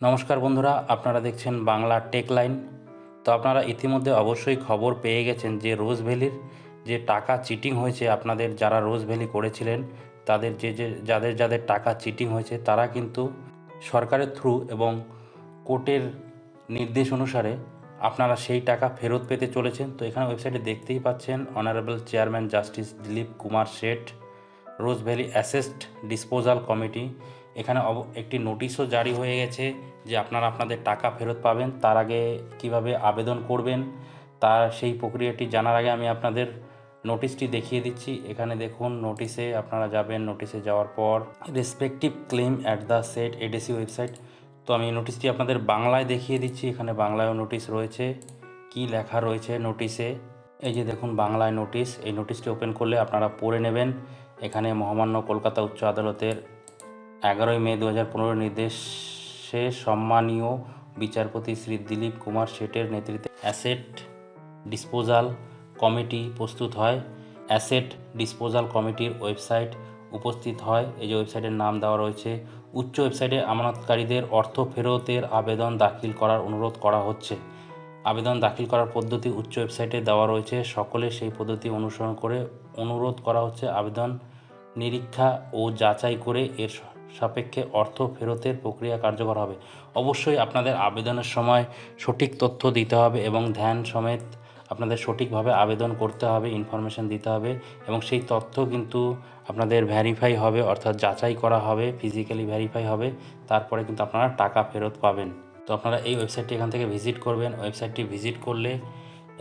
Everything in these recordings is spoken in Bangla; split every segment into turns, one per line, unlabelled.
নমস্কার বন্ধুরা, আপনারা দেখছেন বাংলা টেক লাইন তো আপনারা ইতিমধ্যে অবশ্যই খবর পেয়ে গেছেন যে রোজ ভ্যালির যে টাকা চিটিং হয়েছে, আপনাদের যারা রোজ ভ্যালি করেছিলেন, তাদের যে যে, যাদের যাদের টাকা চিটিং হয়েছে, তারা কিন্তু সরকারের থ্রু এবং কোর্টের নির্দেশ অনুসারে আপনারা সেই টাকা ফেরত পেতে চলেছেন। তো এখানে ওয়েবসাইটে দেখতেই পাচ্ছেন honourable chairman justice Dilip Kumar Seth Rose Valley asset disposal committee এখানে একটি নোটিশও জারি হয়ে গেছে। যে আপনারা আপনাদের টাকা ফেরত পাবেন, তার আগে কীভাবে আবেদন করবেন তার সেই প্রক্রিয়াটি জানার আগে আমি আপনাদের নোটিশটি দেখিয়ে দিচ্ছি। এখানে দেখুন, নোটিশে আপনারা যাবেন, নোটিশে যাওয়ার পর respective claim at the set ADC website তো আমি নোটিশটি আপনাদের বাংলায় দেখিয়ে দিচ্ছি, এখানে বাংলায়ও নোটিশ রয়েছে। কি লেখা রয়েছে নোটিশে? এই যে দেখুন, বাংলায় নোটিশ। এই নোটিশটি ওপেন করলে আপনারা পড়ে নেবেন। এখানে মহামান্য কলকাতা উচ্চ আদালতের এগারোই মে দু পনেরো নির্দেশে সম্মানীয় বিচারপতি শ্রী দিলীপ কুমার শেঠের নেতৃত্বে অ্যাসেট ডিসপোজাল কমিটি প্রস্তুত হয়। অ্যাসেট ডিসপোজাল কমিটির ওয়েবসাইট উপস্থিত হয়। এই যে ওয়েবসাইটের নাম দেওয়া রয়েছে, উচ্চ ওয়েবসাইটে আমানতকারীদের অর্থ ফেরতের আবেদন দাখিল করার অনুরোধ করা হচ্ছে। আবেদন দাখিল করার পদ্ধতি উচ্চ ওয়েবসাইটে দেওয়া রয়েছে। সকলে সেই পদ্ধতি অনুসরণ করে অনুরোধ করা হচ্ছে। আবেদন নিরীক্ষা ও যাচাই করে এর সাপেক্ষে অর্থ ফেরতের প্রক্রিয়া কার্যকর হবে। অবশ্যই আপনাদের আবেদনের সময় সঠিক তথ্য দিতে হবে এবং ধ্যান সমেত আপনাদের সঠিকভাবে আবেদন করতে হবে ইনফরমেশন দিতে হবে এবং সেই তথ্য কিন্তু আপনাদের ভ্যারিফাই হবে, অর্থাৎ যাচাই করা হবে ফিজিক্যালি ভ্যারিফাই হবে, তারপরে কিন্তু আপনারা টাকা ফেরত পাবেন। তো আপনারা এই ওয়েবসাইটটি এখান থেকে ভিজিট করবেন। ওয়েবসাইটটি ভিজিট করলে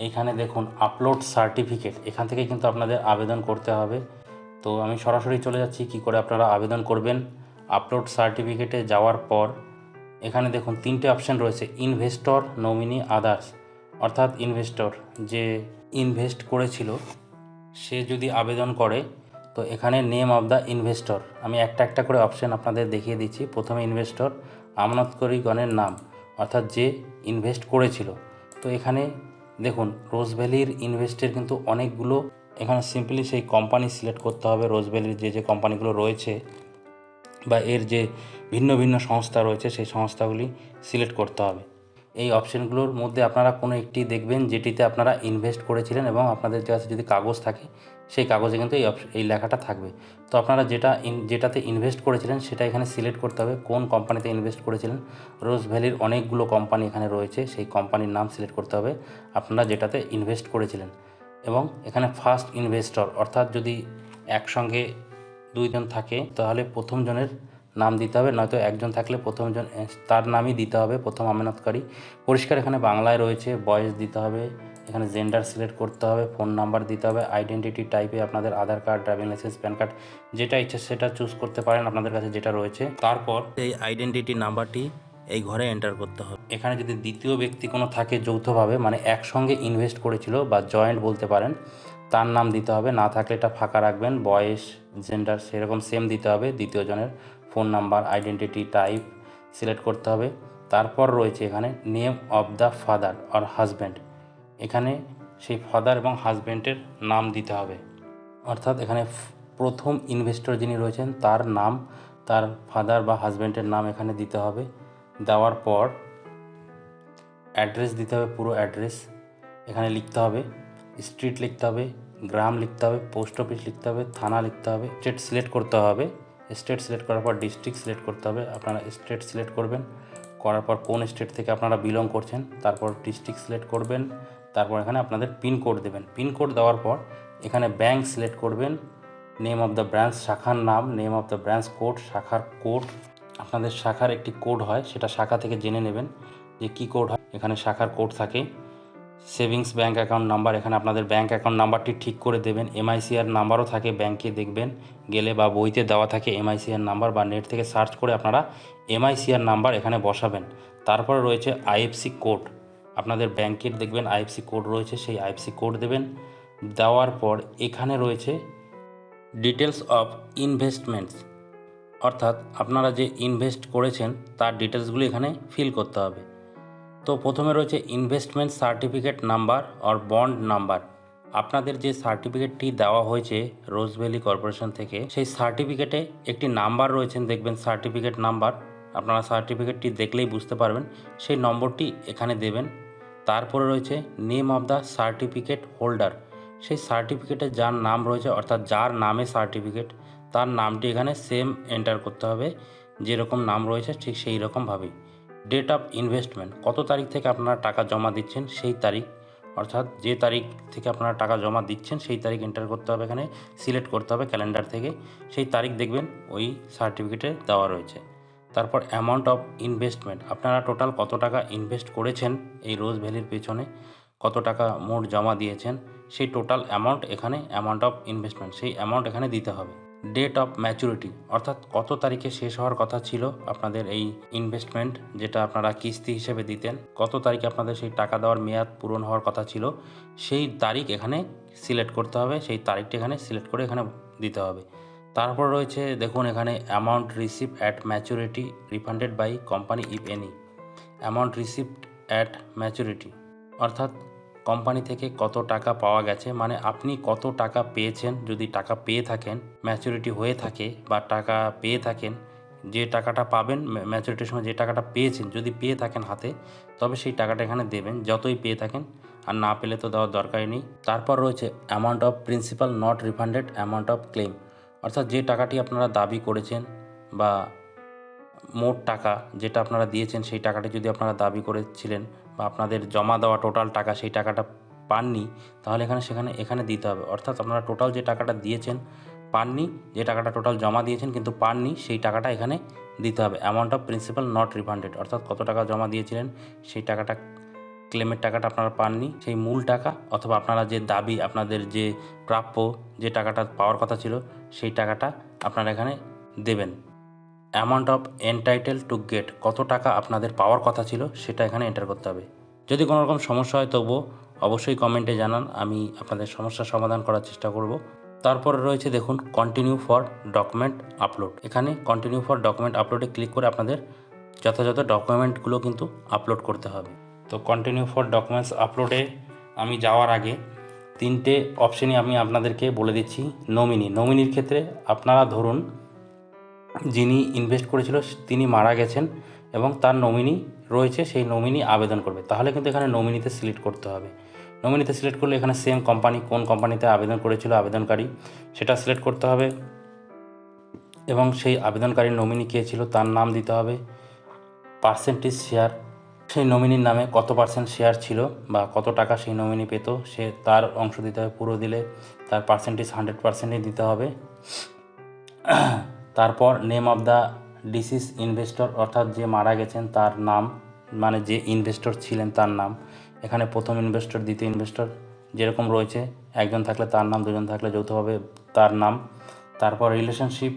এইখানে দেখুন আপলোড সার্টিফিকেট এখান থেকে কিন্তু আপনাদের আবেদন করতে হবে। তো আমি সরাসরি চলে যাচ্ছি, কি করে আপনারা আবেদন করবেন? আপলোড সার্টিফিকেটে যাওয়ার পর, এখানে দেখুন তিনটে অপশন রয়েছে ইনভেস্টর নমিনি আদার্স অর্থাৎ ইনভেস্টর যে ইনভেস্ট করেছিল, সে যদি আবেদন করে, তো এখানে নেম অফ দ্য ইনভেস্টর আমি একটা একটা করে অপশন আপনাদের দেখিয়ে দিচ্ছি। প্রথমে ইনভেস্টর আমানতকারীগণের নাম, অর্থাৎ যে ইনভেস্ট করেছিল। তো এখানে দেখুন রোজ ভ্যালির ইনভেস্টের কিন্তু অনেকগুলো, এখানে সিম্পলি সেই কোম্পানি সিলেক্ট করতে হবে। রোজ ভ্যালির যে যে কোম্পানিগুলো রয়েছে বা এর যে ভিন্ন ভিন্ন সংস্থা রয়েছে, সেই সংস্থাগুলি সিলেক্ট করতে হবে। এই অপশনগুলোর মধ্যে আপনারা কোনো একটি দেখবেন যেটিতে আপনারা ইনভেস্ট করেছিলেন এবং আপনাদের কাছে যদি কাগজ থাকে, সেই কাগজে কিন্তু এই এই লেখাটা থাকবে। তো আপনারা যেটা যেটাতে ইনভেস্ট করেছিলেন, সেটা এখানে সিলেক্ট করতে হবে, কোন কোম্পানিতে ইনভেস্ট করেছিলেন। রোজ ভ্যালির অনেকগুলো কোম্পানি এখানে রয়েছে, সেই কোম্পানির নাম সিলেক্ট করতে হবে, আপনারা যেটাতে ইনভেস্ট করেছিলেন। এবং এখানে ফার্স্ট ইনভেস্টর অর্থাৎ যদি একসঙ্গে দুইজন থাকে, তাহলে প্রথম জনের নাম দিতে হবে, নয়তো একজন থাকলে প্রথম জন তার নামই দিতে হবে, প্রথম আমানতকারী। পরিষ্কার এখানে বাংলায় রয়েছে, বয়স দিতে হবে, এখানে জেন্ডার সিলেক্ট করতে হবে ফোন নাম্বার দিতে হবে আইডেন্টিটি টাইপে আপনাদের Aadhaar card driving licence PAN card যেটা ইচ্ছা সেটা চুজ করতে পারেন আপনাদের কাছে যেটা রয়েছে। তারপর এই আইডেন্টিটি নাম্বারটি এই ঘরে এন্টার করতে হবে। এখানে যদি দ্বিতীয় ব্যক্তি কোনো থাকে যৌথভাবে মানে একসঙ্গে ইনভেস্ট করেছিল বা জয়েন্ট বলতে পারেন তার নাম দিতে হবে। না থাকলে এটা ফাঁকা রাখবেন। বয়স জেন্ডার সেরকম সেম দিতে হবে। দ্বিতীয় জনের phone number identity type select করতে হবে। তারপর রয়েছে এখানে name of the father or husband এখানে সেই ফাদার এবং হাজব্যান্ডের নাম দিতে হবে। অর্থাৎ এখানে প্রথম ইনভেস্টর যিনি রয়েছেন, তার নাম, তার ফাদার বা হাজব্যান্ডের নাম এখানে দিতে হবে। দেওয়ার পর অ্যাড্রেস দিতে হবে, পুরো অ্যাড্রেস এখানে লিখতে হবে স্ট্রিট লিখতে হবে, গ্রাম লিখতে হবে পোস্ট অফিস লিখতে হবে, থানা লিখতে হবে স্টেট সিলেক্ট করতে হবে। স্টেট সিলেক্ট করার পর ডিস্ট্রিক্ট সিলেক্ট করতে হবে, আপনারা স্টেট সিলেক্ট করবেন। করার পর কোন স্টেট থেকে আপনারা বিলং করছেন, তারপর ডিস্ট্রিক্ট সিলেক্ট করবেন, তারপর এখানে আপনাদের পিন কোড দেবেন। পিন কোড দেওয়ার পর এখানে ব্যাংক সিলেক্ট করবেন নেম অফ দ্য ব্রাঞ্চ শাখার নাম name of the branch code শাখার কোড আপনাদের শাখার একটি কোড হয়, সেটা শাখা থেকে জেনে নেবেন যে কী কোড হয়। এখানে শাখার কোড থাকে। সেভিংস ব্যাঙ্ক অ্যাকাউন্ট নাম্বার, এখানে আপনাদের ব্যাঙ্ক অ্যাকাউন্ট নাম্বারটি ঠিক করে দেবেন। এমআইসিআর নাম্বারও থাকে, ব্যাঙ্কে দেখবেন, গেলে বা বইতে দেওয়া থাকে এমআইসিআর নাম্বার বা নেট থেকে সার্চ করে আপনারা এমআইসিআর নাম্বার এখানে বসাবেন। তারপরে রয়েছে আইএফসি কোড। আপনাদের ব্যাংকের দেখবেন আইএফসি কোড রয়েছে, সেই আইএফসি কোড দেবেন। দেওয়ার পর এখানে রয়েছে ডিটেলস অফ ইনভেস্টমেন্টস। অর্থাৎ আপনারা যে ইনভেস্ট করেছেন, তার ডিটেলসগুলি এখানে ফিল করতে হবে। তো প্রথমে রয়েছে investment certificate number or bond number আপনাদের যে সার্টিফিকেটটি দেওয়া হয়েছে রোজভ্যালি কর্পোরেশন থেকে, সেই সার্টিফিকেটে একটি নাম্বার রয়েছেন দেখবেন সার্টিফিকেট নাম্বার আপনারা সার্টিফিকেটটি দেখলেই বুঝতে পারবেন, সেই নম্বরটি এখানে দেবেন। তারপরে রয়েছে name of the certificate holder সেই সার্টিফিকেটে যার নাম রয়েছে, অর্থাৎ যার নামে সার্টিফিকেট তার নামটি এখানে সেম এন্টার করতে হবে। যেরকম নাম রয়েছে, ঠিক সেই রকমভাবেই ডেট অফ ইনভেস্টমেন্ট কত তারিখ থেকে আপনারা টাকা জমা দিচ্ছেন সেই তারিখ, অর্থাৎ যে তারিখ থেকে আপনারা টাকা জমা দিচ্ছেন সেই তারিখ এন্টার করতে হবে এখানে সিলেক্ট করতে হবে ক্যালেন্ডার থেকে, সেই তারিখ দেখবেন ওই সার্টিফিকেটে দেওয়া রয়েছে। তারপর অ্যামাউন্ট অফ ইনভেস্টমেন্ট আপনারা টোটাল কত টাকা ইনভেস্ট করেছেন এই রোজ ভ্যালির পেছনে, কত টাকা মোট জমা দিয়েছেন, সেই টোটাল অ্যামাউন্ট এখানে অ্যামাউন্ট অফ ইনভেস্টমেন্ট সেই অ্যামাউন্ট এখানে দিতে হবে। ডেট অফ ম্যাচুরিটি অর্থাৎ কত তারিখে শেষ হওয়ার কথা ছিল আপনাদের এই ইনভেস্টমেন্ট যেটা আপনারা কিস্তি হিসেবে দিতেন, কত তারিখে আপনাদের সেই টাকা দেওয়ার মেয়াদ পূরণ হওয়ার কথা ছিল, সেই তারিখ এখানে সিলেক্ট করতে হবে, সেই তারিখটা এখানে সিলেক্ট করে এখানে দিতে হবে। তারপর রয়েছে দেখুন এখানে amount receive at maturity refunded by company if any amount received at maturity অর্থাৎ কোম্পানি থেকে কত টাকা পাওয়া গেছে মানে আপনি কত টাকা পেয়েছেন, যদি টাকা পেয়ে থাকেন ম্যাচুরিটি হয়ে থাকে বা টাকা পেয়ে থাকেন, যে টাকাটা পাবেন ম্যাচুরিটির সময় যে টাকাটা পেয়েছেন, যদি পেয়ে থাকেন হাতে, তবে সেই টাকাটা এখানে দেবেন, যতই পেয়ে থাকেন, আর না পেলে তো দেওয়ার দরকারই নেই। তারপর রয়েছে amount of principal not refunded amount of claim অর্থাৎ যে টাকাটি আপনারা দাবি করেছেন বা মোট টাকা যেটা আপনারা দিয়েছেন, সেই টাকাটি যদি আপনারা দাবি করেছিলেন বা আপনাদের জমা দেওয়া টোটাল টাকা সেই টাকাটা পাননি, তাহলে এখানে সেখানে, এখানে দিতে হবে। অর্থাৎ আপনারা টোটাল যে টাকাটা দিয়েছেন পাননি, যে টাকাটা টোটাল জমা দিয়েছেন কিন্তু পাননি, সেই টাকাটা এখানে দিতে হবে। Amount of principal not refunded অর্থাৎ কত টাকা জমা দিয়েছিলেন, সেই টাকাটা ক্লেমের টাকাটা আপনারা পাননি, সেই মূল টাকা অথবা আপনারা যে দাবি, আপনাদের যে প্রাপ্য যে টাকাটা পাওয়ার কথা ছিল, সেই টাকাটা আপনারা এখানে দেবেন। Amount of entitle to get কত টাকা আপনাদের পাওয়ার কথা ছিল সেটা এখানে এন্টার করতে হবে। যদি কোনো রকম সমস্যা হয় তবুও অবশ্যই কমেন্টে জানান, আমি আপনাদের সমস্যার সমাধান করার চেষ্টা করব। তারপরে রয়েছে দেখুন কন্টিনিউ ফর ডকুমেন্ট আপলোড এখানে কন্টিনিউ ফর ডকুমেন্ট আপলোডে ক্লিক করে আপনাদের যথাযথ ডকুমেন্টগুলো কিন্তু আপলোড করতে হবে। তো কন্টিনিউ ফর ডকুমেন্টস আপলোডে আমি যাওয়ার আগে তিনটে অপশনই আমি আপনাদেরকে বলে দিচ্ছি নমিনি নমিনির ক্ষেত্রে আপনারা ধরুন যিনি ইনভেস্ট করেছিল, তিনি মারা গেছেন এবং তার নমিনি রয়েছে, সেই নমিনি আবেদন করবে। তাহলে কিন্তু এখানে নমিনিতে সিলেক্ট করতে হবে। নমিনিতে সিলেক্ট করলে এখানে সেম কোম্পানি কোন কোম্পানিতে আবেদন করেছিল, আবেদনকারী, সেটা সিলেক্ট করতে হবে। এবং সেই আবেদনকারীর নমিনি কে ছিল, তার নাম দিতে হবে। পার্সেন্টেজ শেয়ার সেই নমিনির নামে কত পার্সেন্ট শেয়ার ছিল বা কত টাকা সেই নমিনি পেত, সে তার অংশ দিতে হবে, পুরো দিলে তার পার্সেন্টেজ হান্ড্রেড পার্সেন্টই দিতে হবে। তারপর name of the deceased investor অর্থাৎ যে মারা গেছেন তার নাম মানে যে ইনভেস্টর ছিলেন তার নাম। এখানে প্রথম ইনভেস্টর দ্বিতীয় ইনভেস্টর যেরকম রয়েছে, একজন থাকলে তার নাম, দুজন থাকলে যৌথভাবে তার নাম। তারপর relationship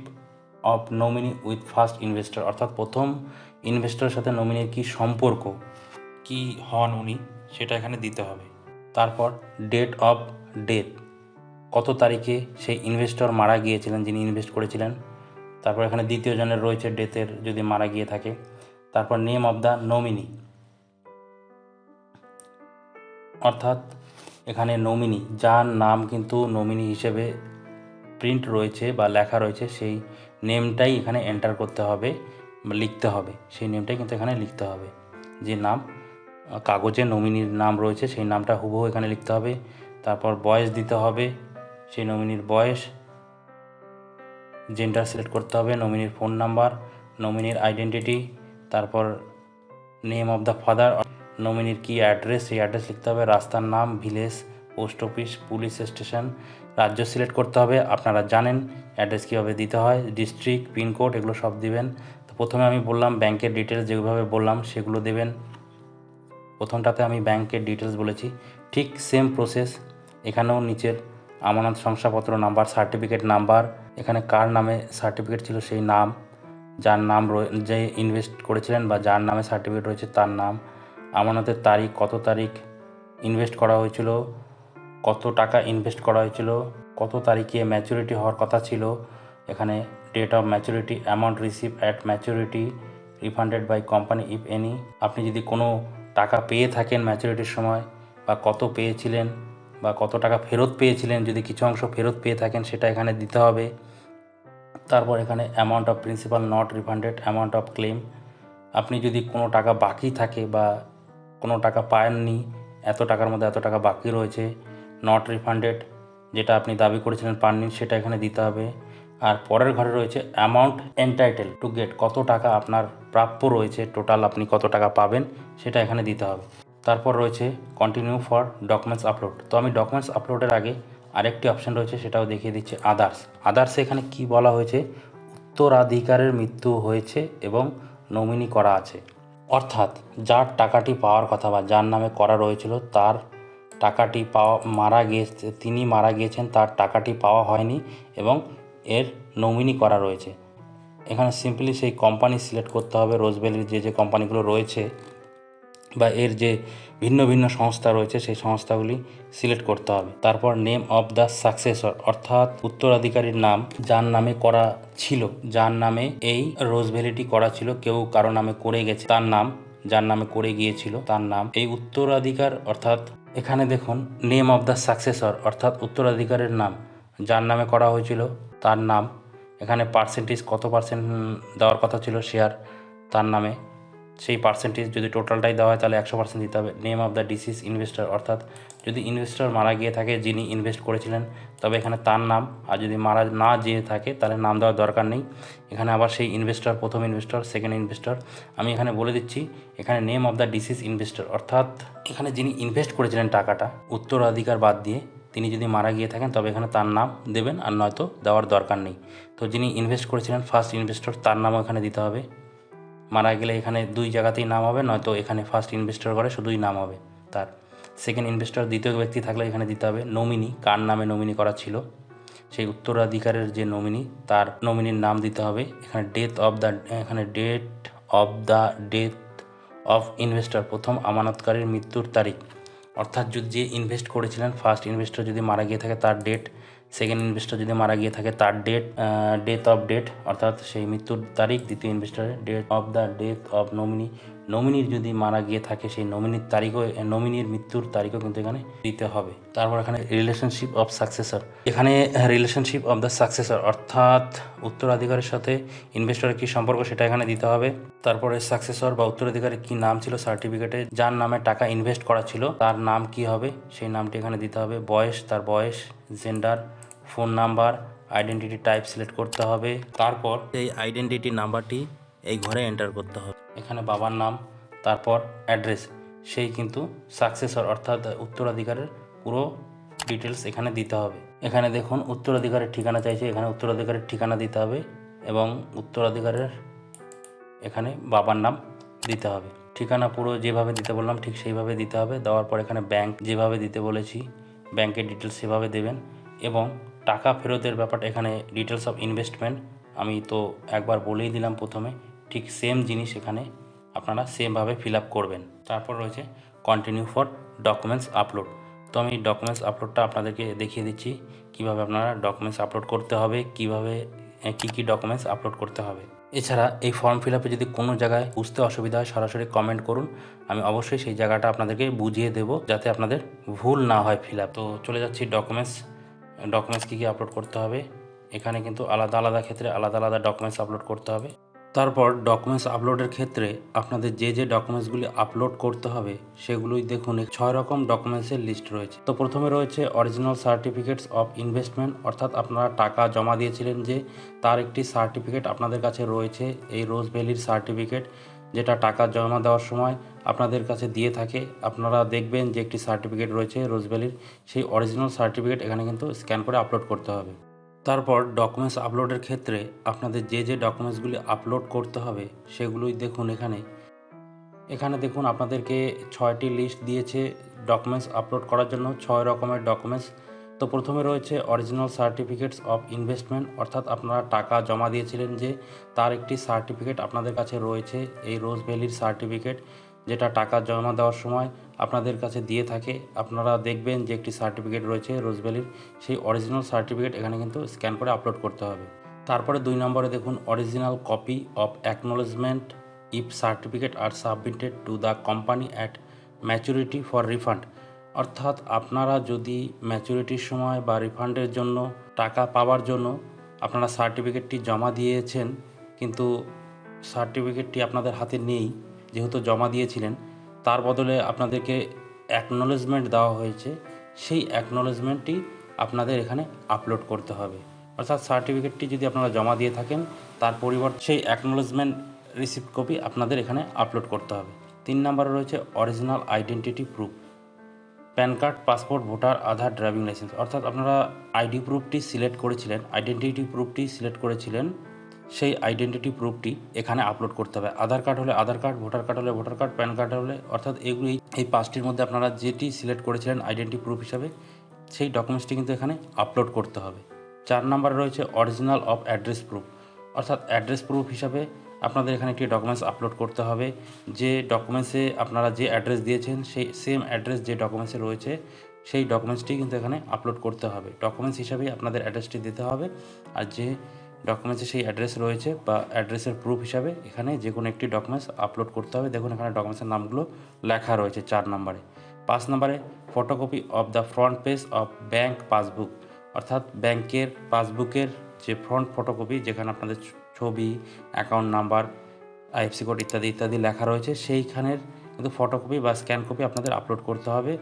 of nominee with first investor অর্থাৎ প্রথম ইনভেস্টরের সাথে নমিনির কী সম্পর্ক, কি হন উনি, সেটা এখানে দিতে হবে। তারপর ডেট অফ ডেথ কত তারিখে সেই ইনভেস্টর মারা গিয়েছিলেন, যিনি ইনভেস্ট করেছিলেন তারপর এখানে দ্বিতীয় জনের রয়েছে ডেথের যদি মারা গিয়ে থাকে। তারপর নেম অফ দ্য নমিনি অর্থাৎ এখানে নমিনি যার নাম কিন্তু নমিনি হিসেবে প্রিন্ট রয়েছে বা লেখা রয়েছে, সেই নেমটাই এখানে এন্টার করতে হবে লিখতে হবে। সেই নেমটাই কিন্তু এখানে লিখতে হবে। যে নাম, কাগজে নমিনির নাম রয়েছে, সেই নামটা হুবহু এখানে লিখতে হবে। তারপর বয়স দিতে হবে, সেই নমিনির বয়স। জেন্ডার সিলেক্ট করতে হবে নমিনির ফোন নাম্বার নমিনির আইডেন্টিটি তারপর নেম অফ দ্য ফাদার নমিনির কি অ্যাড্রেস সেই অ্যাড্রেস লিখতে হবে, রাস্তার নাম village post office police station রাজ্য সিলেক্ট করতে হবে, আপনারা জানেন অ্যাড্রেস কীভাবে দিতে হয় ডিস্ট্রিক্ট পিনকোড এগুলো সব দিবেন। তো প্রথমে আমি বললাম ব্যাংকের ডিটেলস যেভাবে বললাম, সেগুলো দেবেন। প্রথমটাতে আমি ব্যাংকের ডিটেলস বলেছি। ঠিক সেম প্রসেস এখানেও নিচের আমানত শংসাপত্র নাম্বার সার্টিফিকেট নাম্বার এখানে কার নামে সার্টিফিকেট ছিল সেই নাম, যার নাম যে ইনভেস্ট করেছিলেন বা যার নামে সার্টিফিকেট রয়েছে তার নাম, আমানতের তারিখ, কত তারিখ ইনভেস্ট করা হয়েছিল, কত টাকা ইনভেস্ট করা হয়েছিল, কত তারিখে ম্যাচুরিটি হওয়ার কথা ছিল, এখানে date of maturity amount receive at maturity refunded by company if any আপনি যদি কোনো টাকা পেয়ে থাকেন ম্যাচুরিটির সময় বা কত পেয়েছিলেন বা কত টাকা ফেরত পেয়েছিলেন, যদি কিছু অংশ ফেরত পেয়ে থাকেন সেটা এখানে দিতে হবে। তারপর এখানে amount of principal not refunded amount of claim আপনি যদি কোনো টাকা বাকি থাকে বা কোনো টাকা পাননি, এত টাকার মধ্যে এত টাকা বাকি রয়েছে নট রিফান্ডেড যেটা আপনি দাবি করেছিলেন পাননি, সেটা এখানে দিতে হবে। আর পরের ঘরে রয়েছে অ্যামাউন্ট এন্টাইটেল টু গেট কত টাকা আপনার প্রাপ্য রয়েছে টোটাল আপনি কত টাকা পাবেন, সেটা এখানে দিতে হবে। তারপর রয়েছে কন্টিনিউ ফর ডকুমেন্টস আপলোড তো আমি ডকুমেন্টস আপলোডের আগে আরেকটি অপশন রয়েছে, সেটাও দেখিয়ে দিচ্ছে আদার্স আদার্সে এখানে কি বলা হয়েছে? উত্তরাধিকারের মৃত্যু হয়েছে এবং নমিনি করা আছে। অর্থাৎ যার টাকাটি পাওয়ার কথা বা যার নামে করা রয়েছিল, তার টাকাটি পাওয়া, মারা গিয়েছে, তিনি মারা গিয়েছেন, তার টাকাটি পাওয়া হয়নি এবং এর নমিনি করা রয়েছে। এখানে সিম্পলি সেই কোম্পানি সিলেক্ট করতে হবে। রোজবেলির যে যে কোম্পানিগুলো রয়েছে বা এর যে ভিন্ন ভিন্ন সংস্থা রয়েছে, সেই সংস্থাগুলি সিলেক্ট করতে হবে। তারপর নেম অফ দ্য সাকসেসর অর্থাৎ উত্তরাধিকারীর নাম, যার নামে করা ছিল, যার নামে এই রোজ ভ্যালিটি করা ছিল, কেউ কারও নামে করে গেছে, তার নাম, যার নামে করে গিয়েছিল, তার নাম। এই উত্তরাধিকার, অর্থাৎ এখানে দেখুন নেম অফ দ্য সাকসেসর অর্থাৎ উত্তরাধিকারের নাম, যার নামে করা হয়েছিল, তার নাম। এখানে পার্সেন্টেজ কত পার্সেন্ট দেওয়ার কথা ছিল শেয়ার তার নামে সেই পার্সেন্টেজ যদি টোটালটাই দেওয়া হয়, তাহলে একশো পার্সেন্ট দিতে হবে। Name of the deceased investor অর্থাৎ যদি ইনভেস্টর মারা গিয়ে থাকে, যিনি ইনভেস্ট করেছিলেন, তবে এখানে তার নাম, আর যদি মারা না যেয়ে থাকে, তাহলে নাম দেওয়ার দরকার নেই। এখানে আবার সেই ইনভেস্টর প্রথম ইনভেস্টর সেকেন্ড ইনভেস্টর আমি এখানে বলে দিচ্ছি, এখানে name of the deceased investor অর্থাৎ এখানে যিনি ইনভেস্ট করেছিলেন টাকাটা, উত্তরাধিকার বাদ দিয়ে তিনি যদি মারা গিয়ে থাকেন, তবে এখানে তার নাম দেবেন, আর নয়তো দেওয়ার দরকার নেই। তো যিনি ইনভেস্ট করেছিলেন ফার্স্ট ইনভেস্টর তার নামও এখানে দিতে হবে। মারা গেলে এখানে দুই জায়গাতেই নাম হবে, নয়তো এখানে ফার্স্ট ইনভেস্টর করে, শুধুই নাম হবে তার। সেকেন্ড ইনভেস্টর দ্বিতীয় ব্যক্তি থাকলে এখানে দিতে হবে নমিনি কার নামে নমিনি করা ছিল? সেই উত্তরাধিকারের যে নমিনি তার নমিনির নাম দিতে হবে। এখানে ডেথ অফ দ্য এখানে date of the death of investor প্রথম আমানতকারীর মৃত্যুর তারিখ। অর্থাৎ যদি যে ইনভেস্ট করেছিলেন ফার্স্ট ইনভেস্টর যদি মারা গিয়ে থাকে, তার ডেট সেকেন্ড ইনভেস্টর যদি মারা গিয়ে থাকে, তার ডেট ডেথ অফ ডেট অর্থাৎ সেই মৃত্যুর তারিখ, দ্বিতীয় ইনভেস্টরের date of the death of nominee নমিনির যদি মারা গিয়ে থাকে, সেই নমিনির তারিখও নমিনির মৃত্যুর তারিখও কিন্তু এখানে দিতে হবে। তারপর এখানে রিলেশনশিপ অফ সাকসেসর এখানে রিলেশনশিপ অফ দ্য সাকসেসর অর্থাৎ উত্তরাধিকারের সাথে ইনভেস্টরের কী সম্পর্ক, সেটা এখানে দিতে হবে। তারপরে সাকসেসর বা উত্তরাধিকারের কী নাম ছিল সার্টিফিকেটে যার নামে টাকা ইনভেস্ট করা ছিল, তার নাম কি হবে, সেই নামটি এখানে দিতে হবে। বয়স, তার বয়স gender phone number identity type select করতে হবে। তারপর এই আইডেন্টিটি নাম্বারটি এই ঘরে এন্টার করতে হবে। এখানে বাবার নাম, তারপর অ্যাড্রেস সেই কিন্তু সাকসেসর অর্থাৎ উত্তরাধিকারের পুরো ডিটেলস এখানে দিতে হবে। এখানে দেখুন উত্তরাধিকারের ঠিকানা চাইছে, এখানে উত্তরাধিকারের ঠিকানা দিতে হবে এবং উত্তরাধিকারের এখানে বাবার নাম দিতে হবে। ঠিকানা পুরো যেভাবে দিতে বললাম ঠিক সেইভাবে দিতে হবে। দেওয়ার পর এখানে ব্যাংক যেভাবে দিতে বলেছি ব্যাংকের ডিটেলস সেভাবে দেবেন এবং টাকা ফেরতের ব্যাপারটা এখানে ডিটেলস অফ ইনভেস্টমেন্ট আমি তো একবার বলেই দিলাম প্রথমে, ঠিক সেম জিনিস এখানে আপনারা সেমভাবে ফিল আপ করবেন। তারপর রয়েছে কন্টিনিউ ফর ডকুমেন্টস আপলোড তো আমি ডকুমেন্টস আপলোডটা আপনাদেরকে দেখিয়ে দিচ্ছি, কীভাবে আপনারা ডকুমেন্টস আপলোড করতে হবে, কীভাবে কী কী ডকুমেন্টস আপলোড করতে হবে। এছাড়া এই ফর্ম ফিল আপে যদি কোনো জায়গায় বুঝতে অসুবিধা হয়, সরাসরি কমেন্ট করুন। আমি অবশ্যই সেই জায়গাটা আপনাদেরকে বুঝিয়ে দেব, যাতে আপনাদের ভুল না হয় ফিল আপ তো চলে যাচ্ছি ডকুমেন্টস ডকুমেন্টস কী কী আপলোড করতে হবে? এখানে কিন্তু আলাদা আলাদা ক্ষেত্রে আলাদা আলাদা ডকুমেন্টস আপলোড করতে হবে। তারপর ডকুমেন্টস আপলোডের ক্ষেত্রে আপনাদের যে যে ডকুমেন্টসগুলি আপলোড করতে হবে, সেগুলোই দেখুন ছয় রকম ডকুমেন্টসের লিস্ট রয়েছে। তো প্রথমে রয়েছে অরিজিনাল সার্টিফিকেটস অফ ইনভেস্টমেন্ট অর্থাৎ আপনারা টাকা জমা দিয়েছিলেন যে তার একটি সার্টিফিকেট আপনাদের কাছে রয়েছে, এই রোজ ভ্যালির সার্টিফিকেট যেটা টাকা জমা দেওয়ার সময় আপনাদের কাছে দিয়ে থাকে, আপনারা দেখবেন যে একটি সার্টিফিকেট রয়েছে রোজ ভ্যালির সেই অরিজিনাল সার্টিফিকেট এখানে কিন্তু স্ক্যান করে আপলোড করতে হবে। তারপর ডকুমেন্টস আপলোডের ক্ষেত্রে আপনাদের যে যে ডকুমেন্টসগুলি আপলোড করতে হবে, সেগুলোই দেখুন এখানে। এখানে দেখুন আপনাদেরকে ছয়টি লিস্ট দিয়েছে ডকুমেন্টস আপলোড করার জন্য, ছয় রকমের ডকুমেন্টস তো প্রথমে রয়েছে অরিজিনাল সার্টিফিকেটস অফ ইনভেস্টমেন্ট অর্থাৎ আপনারা টাকা জমা দিয়েছিলেন যে তার একটি সার্টিফিকেট আপনাদের কাছে রয়েছে, এই রোজ ভ্যালির সার্টিফিকেট যেটা টাকা জমা দেওয়ার সময় আপনাদের কাছে দিয়ে থাকে। আপনারা দেখবেন যে একটি সার্টিফিকেট রয়েছে রোজ ভ্যালির সেই অরিজিনাল সার্টিফিকেট এখানে কিন্তু স্ক্যান করে আপলোড করতে হবে। তারপরে দুই নম্বরে দেখুন original copy of acknowledgement if certificate are submitted to the company at maturity for refund অর্থাৎ আপনারা যদি ম্যাচুরিটির সময় বা রিফান্ডের জন্য টাকা পাওয়ার জন্য আপনারা সার্টিফিকেটটি জমা দিয়েছেন, কিন্তু সার্টিফিকেটটি আপনাদের হাতে নেই, যেহেতু জমা দিয়েছিলেন, তার বদলে আপনাদেরকে অ্যাকনোলেজমেন্ট দেওয়া হয়েছে, সেই অ্যাকনোলেজমেন্টটি আপনাদের এখানে আপলোড করতে হবে। অর্থাৎ সার্টিফিকেটটি যদি আপনারা জমা দিয়ে থাকেন, তার পরিবর্তে সেই অ্যাকনোলেজমেন্ট রিসিপ্ট কপি আপনাদের এখানে আপলোড করতে হবে। তিন নম্বরে রয়েছে original identity proof PAN card, passport, voter, Aadhaar, driving licence. অর্থাৎ আপনারা আইডি প্রুফটি সিলেক্ট করেছিলেন, আইডেন্টিটি প্রুফটি সিলেক্ট করেছিলেন, সেই আইডেন্টিটি প্রুফটি এখানে আপলোড করতে হবে। আধার কার্ড হলে আধার কার্ড, ভোটার কার্ড হলে ভোটার কার্ড, প্যান কার্ড হলে, অর্থাৎ এগুলি এই পাঁচটির মধ্যে আপনারা যেটি সিলেক্ট করেছিলেন আইডেন্টি প্রুফ হিসাবে, সেই ডকুমেন্টসটি কিন্তু এখানে আপলোড করতে হবে। চার নম্বরে রয়েছে অরিজিনাল অফ অ্যাড্রেস প্রুফ। অর্থাৎ অ্যাড্রেস প্রুফ হিসাবে আপনাদের এখানে একটি ডকুমেন্টস আপলোড করতে হবে। যে ডকুমেন্টসে আপনারা যে অ্যাড্রেস দিয়েছেন, সেই সেম অ্যাড্রেস যে ডকুমেন্টসে রয়েছে, সেই ডকুমেন্টসটি কিন্তু এখানে আপলোড করতে হবে। ডকুমেন্টস হিসাবেই আপনাদের অ্যাড্রেসটি দিতে হবে। আর যে ডকুমেন্টসে সেই অ্যাড্রেস রয়েছে বা অ্যাড্রেসের প্রুফ হিসাবে এখানে যে কোনো একটি ডকুমেন্টস আপলোড করতে হবে। দেখুন, এখানে ডকুমেন্টসের নামগুলো লেখা রয়েছে চার নম্বরে। পাঁচ নম্বরে photocopy of the front page of bank passbook অর্থাৎ ব্যাংকের পাসবুকের যে ফ্রন্ট ফটোকপি যেখানে আপনাদের ছবি অ্যাকাউন্ট নাম্বার আইএফসি কোড ইত্যাদি ইত্যাদি লেখা রয়েছে। সেইখানের কিন্তু ফটোকপি বা স্ক্যান কপি আপনাদের আপলোড করতে হবে।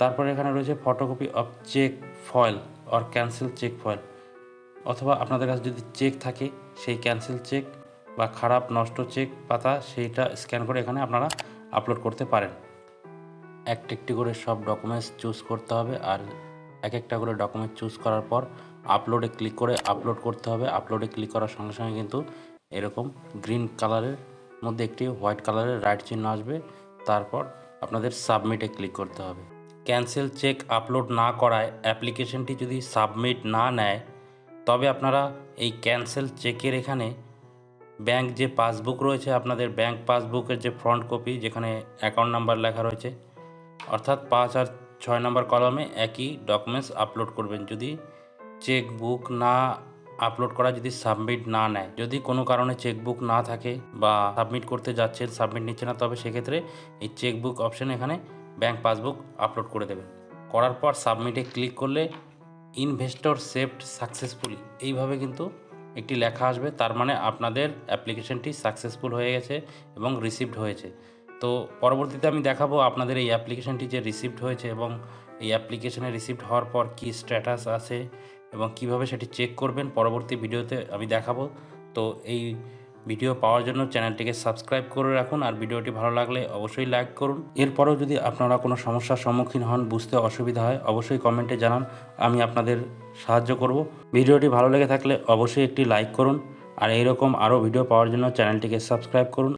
তারপরে এখানে রয়েছে photocopy of cheque foil or cancel cheque foil অথবা আপনাদের কাছে যদি চেক থাকে, সেই ক্যান্সেল চেক বা খারাপ, নষ্ট চেক পাতা, সেইটা স্ক্যান করে এখানে আপনারা আপলোড করতে পারেন। একটা একটি করে সব ডকুমেন্টস চুজ করতে হবে আর এক একটা করে ডকুমেন্ট চুজ করার পর আপলোডে ক্লিক করে আপলোড করতে হবে। আপলোডে ক্লিক করার সঙ্গে সঙ্গে কিন্তু এরকম গ্রিন কালারের মধ্যে একটি হোয়াইট কালারের রাইট চিহ্ন আসবে। তারপর আপনাদের সাবমিটে ক্লিক করতে হবে। ক্যান্সেল চেক আপলোড না করায় অ্যাপ্লিকেশনটি যদি সাবমিট না নেয়, তবে আপনারা এই ক্যান্সেল চেকের এখানে ব্যাংক যে পাসবুক রয়েছে, আপনাদের ব্যাংক পাসবুকের যে ফ্রন্ট কপি যেখানে অ্যাকাউন্ট নাম্বার লেখা রয়েছে, অর্থাৎ পাঁচ আর ছয় নম্বর কলমে একই ডকুমেন্টস আপলোড করবেন। যদি চেক বুক না আপলোড করা যদি সাবমিট না নেয়, যদি কোনো কারণে চেকবুক না থাকে বা সাবমিট করতে যাচ্ছেন, সাবমিট নিচ্ছে না, তবে সেক্ষেত্রে এই চেকবুক অপশন এখানে ব্যাংক পাসবুক আপলোড করে দেবেন। করার পর সাবমিটে ক্লিক করলে ইনভেস্টর সেভড সাকসেসফুলি। এইভাবে কিন্তু একটি লেখা আসবে, তার মানে আপনাদের অ্যাপ্লিকেশনটি সাকসেসফুল হয়ে গেছে এবং রিসিভড হয়েছে। তো পরবর্তীতে আমি দেখাবো আপনাদের এই অ্যাপ্লিকেশনটি যে রিসিভড হয়েছে এবং এই অ্যাপ্লিকেশনে রিসিভড হওয়ার পর কী স্ট্যাটাস আছে এবং কীভাবে সেটি চেক করবেন পরবর্তী ভিডিওতে আমি দেখাবো। তো এই ভিডিও পাওয়ার জন্য চ্যানেলটিকে সাবস্ক্রাইব করে রাখুন আর ভিডিওটি ভালো লাগলে অবশ্যই লাইক করুন। এরপরেও যদি আপনারা কোনো সমস্যার সম্মুখীন হন, বুঝতে অসুবিধা হয়, অবশ্যই কমেন্টে জানান, আমি আপনাদের সাহায্য করব। ভিডিওটি ভালো লেগে থাকলে অবশ্যই একটি লাইক করুন আর এইরকম আরও ভিডিও পাওয়ার জন্য চ্যানেলটিকে সাবস্ক্রাইব করুন।